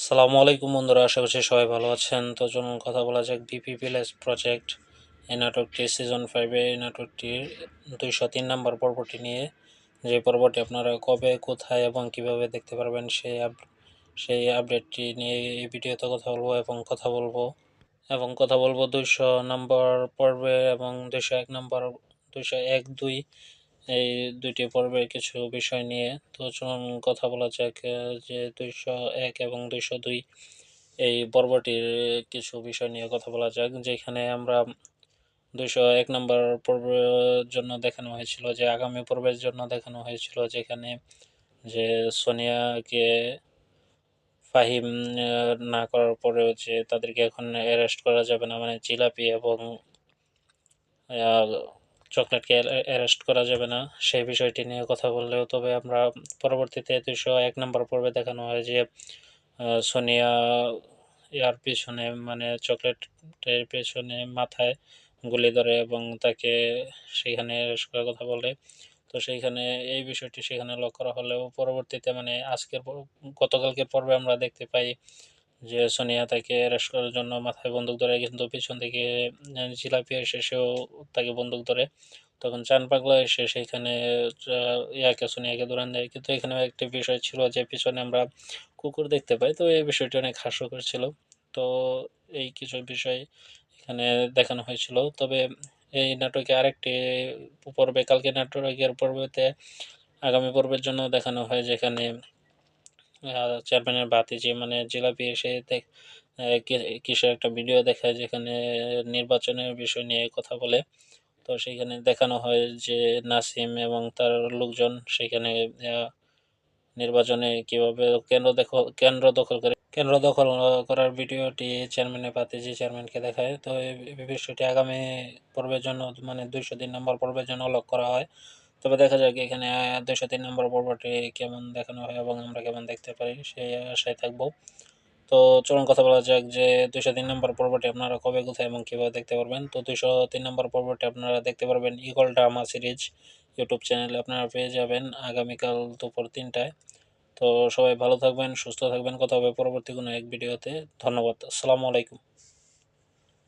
সালামু আলাইকুম বন্ধুরা, আশা করছি সবাই ভালো আছেন। তো চলুন কথা বলা যাক বিপি ভিলেজ প্রজেক্ট এই নাটকটি সিজন ফাইভে এই নাটকটির দুইশো তিন নম্বর পর্বটি নিয়ে। যে পর্বটি আপনারা কবে, কোথায় এবং কীভাবে দেখতে পারবেন, সেই আপ- সেই আপডেটটি নিয়ে এই ভিডিওতে কথা বলব এবং কথা বলব। এবং কথা বলব দুইশো নম্বর পর্বে এবং দুইশো এক নম্বর, দুইশো এক দুই এই দুইটি পর্বের কিছু বিষয় নিয়ে তো চলুন কথা বলা যাক যে দুইশো এক এবং দুইশো দুই এই পর্বটির কিছু বিষয় নিয়ে কথা বলা যাক, যেখানে আমরা দুইশো এক নম্বর পর্বের জন্য দেখানো হয়েছিল, যে আগামী পর্বের জন্য দেখানো হয়েছিল, যেখানে যে সোনিয়াকে ফাহিম না করার পরেও যে তাদেরকে এখন অ্যারেস্ট করা যাবে না মানে জিলাপি এবং চকলেটকে অ্যারেস্ট করা যাবে না। সেই বিষয়টি নিয়ে কথা বললেও তবে আমরা পরবর্তীতে দুশো এক নম্বর পর্বে দেখানো হয় যে সোনিয়া ইয়ার পিছনে মানে চকলেটের পেছনে মাথায় গুলি ধরে এবং তাকে সেইখানে অ্যারেস্ট করার কথা বলে। তো সেইখানে, এই বিষয়টি সেখানে লক্ষ্য করা হলেও পরবর্তীতে মানে আজকের গতকালকের পর্বে আমরা দেখতে পাই যে সোনিয়া তাকে অ্যারেস্ট করার জন্য মাথায় বন্দুক ধরে কিন্তু পিছন থেকে জিলাপি এসে সেও তাকে বন্দুক ধরে। তখন চান পাগলা এসে সেইখানে আহ, ইয়াকে সোনিয়াকে দৌড়ান দেয়। কিন্তু এখানে একটি বিষয় ছিল যে পিছনে আমরা কুকুর দেখতে পাই। তো এই বিষয়টি অনেক হাস্যকর ছিল। তো এই কিছু বিষয় এখানে দেখানো হয়েছিল। তবে এই নাটকে আরেকটি পর্বে কালকে নাটকের পর্বতে আগামী পর্বের জন্য দেখানো হয় যেখানে চেয়ারম্যানের ভাতিজি মানে জিলাপি এসে কিসের একটা ভিডিও দেখায় যেখানে নির্বাচনের বিষয় নিয়ে কথা বলে। তো সেখানে দেখানো হয় যে নাসিম এবং তার লোকজন সেখানে নির্বাচনে কীভাবে কেন্দ্র দখল কেন্দ্র দখল করে, কেন্দ্র দখল করার ভিডিওটি চেয়ারম্যানের ভাতিজি চেয়ারম্যানকে দেখায়। তো এই বিষয়টি আগামী পর্বের জন্য মানে দুইশো তিন নম্বর পর্বের জন্য লক করা হয়। তবে দেখা যাক এখানে দুইশো তিন নম্বর পর্বটি কেমন দেখানো হয় এবং আমরা কেমন দেখতে পারি সেই আশায় থাকব। তো চলুন কথা বলা যাক যে দুইশো তিন নম্বর পর্বটি আপনারা কবে কোথায় এবং কীভাবে দেখতে পারবেন। তো দুইশো তিন নম্বর পর্বটি আপনারা দেখতে পারবেন ইগল ড্রামা সিরিজ ইউটিউব চ্যানেলে। আপনারা পেয়ে যাবেন আগামীকাল দুপুর তিনটায়। তো সবাই ভালো থাকবেন, সুস্থ থাকবেন। কথা হবে পরবর্তী কোনো এক ভিডিওতে। ধন্যবাদ। আসসালামু আলাইকুম।